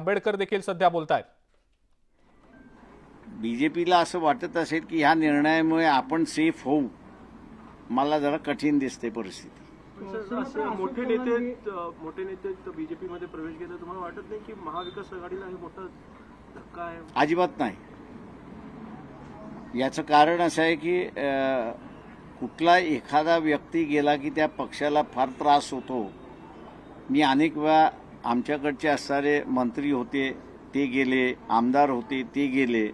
खेडकर देखील सध्या बोलतायत. बीजेपीला असं वाटत असेल की ह्या निर्णयामुळे आपण सेफ होऊ. मला जरा कठीण दिसते परिस्थिती. मोठे नेते मोठे नेते बीजेपी मध्ये प्रवेश घेतात. तुम्हाला वाटत नाही की महाविकास आघाडीला हे मोठा धक्का आहे? अजिबात नाही. याचं कारण असं आहे की कुठला एखादा व्यक्ती गेला की त्या पक्षाला फार त्रास होतो. मी अनेक वेळा आमच्याकडचे असणारे मंत्री होते ते गेले आमदार होते ते गेले.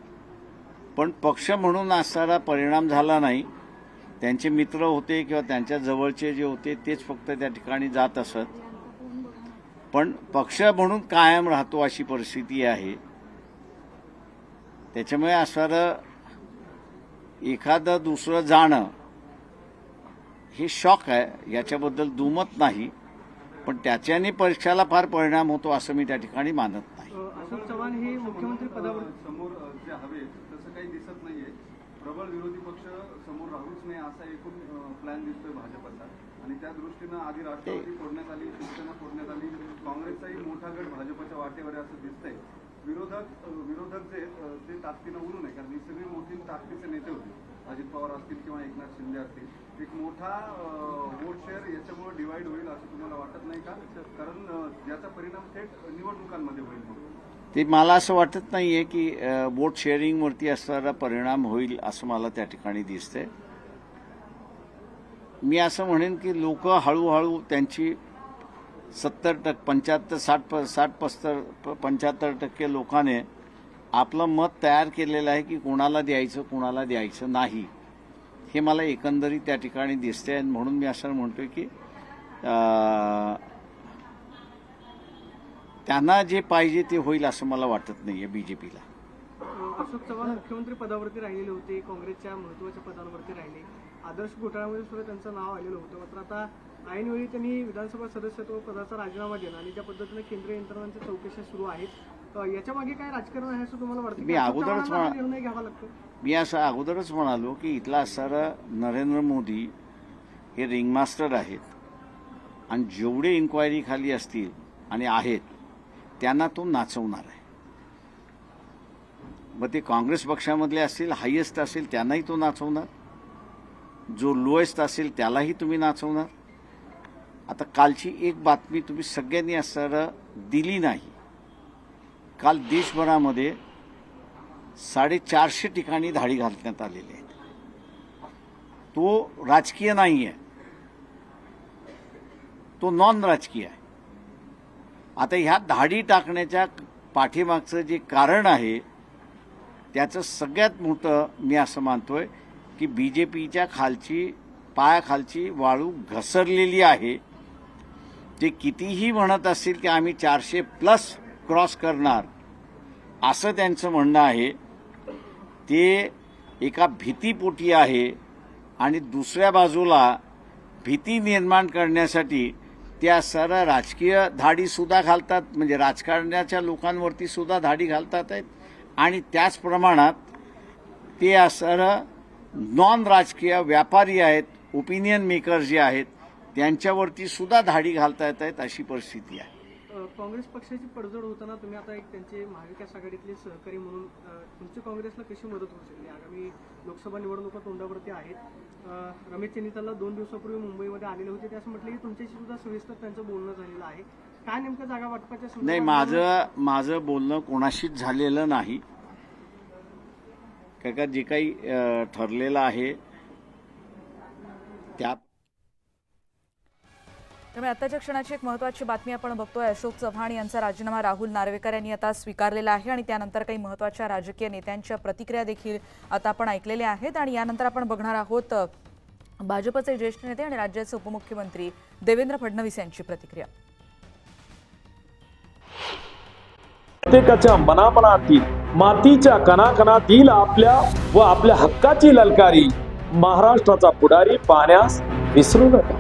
पण पक्ष म्हणून असणारा परिणाम झाला नाही. त्यांचे मित्र होते किंवा त्यांच्या जवळचे जे होते तेच फक्त त्या ठिकाणी जात असत. पण पक्ष म्हणून कायम राहतो अशी परिस्थिती आहे. त्याच्यामुळे असणारं एखादं दुसरं जाणं हे शॉक आहे. याच्याबद्दल दुमत नाही. पण त्याच्याने परीक्षाला फार परिणाम होतो असं मी त्या ठिकाणी मानत नाही. अशोक चव्हाण हे मुख्यमंत्री पदावर समोर जे हवे तसं काही दिसत नाहीये. प्रबळ विरोधी पक्ष समोर राहूच नये असा एकूण प्लॅन दिसतोय भाजपचा. आणि त्या दृष्टीनं आधी राष्ट्रवादी फोडण्यात आली शिवसेना फोडण्यात आली काँग्रेसचाही मोठा गट भाजपच्या वाटेवर असं दिसतंय. विरोधक विरोधक जे ते ताकदीनं उरू नये कारण ही सगळी मोठी ताकदीचे नेते होते. अजित पवार असतील किंवा एकनाथ शिंदे असतील एक मोठा वोट शेअर याच्यामुळे डिवाइड होईल असं तुम्हाला वाटत नाही का? कारण अ, याचा परिणाम थेट निवडणुकांमध्ये होईल ते मला असं वाटत नाही आहे की वोट शेअरिंगवरती असणारा परिणाम होईल असं मला त्या ठिकाणी दिसतंय. मी असं म्हणेन की लोक हळूहळू त्यांची सत्तर टक्के पंच्याहत्तर साठ प साठ पस्तर पंच्याहत्तर टक्के लोकांनी आपलं मत तयार केलेलं आहे की कोणाला द्यायचं कोणाला द्यायचं नाही. हे मला एकंदरीत त्या ठिकाणी दिसते आणि म्हणून मी असं म्हणतोय की त्यांना जे पाहिजे ते होईल असं मला वाटत नाहीये बीजेपीला. अशोक चव्हाण मुख्यमंत्री पदावरती राहिलेले होते काँग्रेसच्या महत्त्वाच्या पदांवरती राहिले. आदर्श घोटाळ्यामध्ये सुद्धा त्यांचं नाव आलेलं होतं. मात्र आता ऐनवेळी त्यांनी विधानसभा सदस्यत्व पदाचा राजीनामा दिला आणि ज्या पद्धतीने केंद्रीय यंत्रणांच्या चौकशा सुरू आहेत याच्या मागे काय राजकारण आहे असं तुम्हाला वाटतं? मी अगोदरच म्हणा- निर्णय घ्यावा लागतो? मी असं अगोदरच म्हणालो की इथला असणारा नरेंद्र मोदी हे रिंगमास्टर आहेत. आणि जेवढे इन्क्वायरी खाली असतील आणि आहेत त्यांना तो नाचवणार आहे. मग ते काँग्रेस पक्षामधले असतील हायेस्ट असेल त्यांनाही तो नाचवणार. जो लोएस्ट असेल त्यालाही तुम्ही नाचवणार. आता कालची एक बातमी तुम्ही सगळ्यांनी असणारं दिली नाही. काल देशभरामध्ये साडेचारशे ठिकाणी धाडी घालण्यात आलेली आहेत तो राजकीय नाही आहे तो नॉन राजकीय आहे. आता ह्या धाडी टाकण्याच्या पाठीमागचं जे कारण आहे त्याचं सगळ्यात मोठं मी असं मानतोय की बी जे पीच्या खालची पायाखालची वाळू घसरलेली आहे. ते कितीही म्हणत असतील की आम्ही चारशे प्लस क्रॉस करणार. असं त्यांचं म्हणणं आहे. ते एका भीतीपोटी आहे आणि दुसऱ्या बाजूला भीती निर्माण करण्यासाठी त्या सरळ राजकीय धाडीसुद्धा घालतात म्हणजे राजकारणाच्या लोकांवरती सुद्धा धाडी घालतात आहेत. आणि त्याच प्रमाणात ते सर नॉन राजकीय व्यापारी आहेत ओपिनियन मेकर जे आहेत त्यांच्यावरती सुद्धा धाडी घालता येत आहेत अशी परिस्थिती आहे. काँग्रेस पक्षाची पडझड होताना तुम्ही आता एक त्यांचे महाविकास आघाडीतले सहकारी म्हणून तुमची काँग्रेसला कशी मदत होऊ शकते आगामी लोकसभा निवडणुका तोंडावरती आहेत. रमेश चेन्नीताला दोन दिवसापूर्वी मुंबईमध्ये आलेले होते. ते असं म्हटलं की तुमच्याशी सुद्धा सविस्तर त्यांचं बोलणं झालेलं आहे. काय नेमकं जागा वाटपाच्या नाही माझं माझं बोलणं कोणाशीच झालेलं नाही. का जे काही ठरलेलं आहे त्या त्यामुळे आताच्या क्षणाची एक महत्वाची बातमी आपण बघतोय. अशोक चव्हाण यांचा राजीनामा राहुल नार्वेकर यांनी आता स्वीकारलेला आहे आणि त्यानंतर काही महत्त्वाच्या राजकीय नेत्यांच्या प्रतिक्रिया देखील आता आपण ऐकलेल्या आहेत आणि यानंतर आपण बघणार आहोत भाजपचे ज्येष्ठ नेते आणि राज्याचे उपमुख्यमंत्री देवेंद्र फडणवीस यांची प्रतिक्रिया. प्रत्येकाच्या मनामनातील मातीच्या कणाकणातील आपल्या व आपल्या हक्काची ललकारी महाराष्ट्राचा पुढारी पाहण्यास विसरू नका.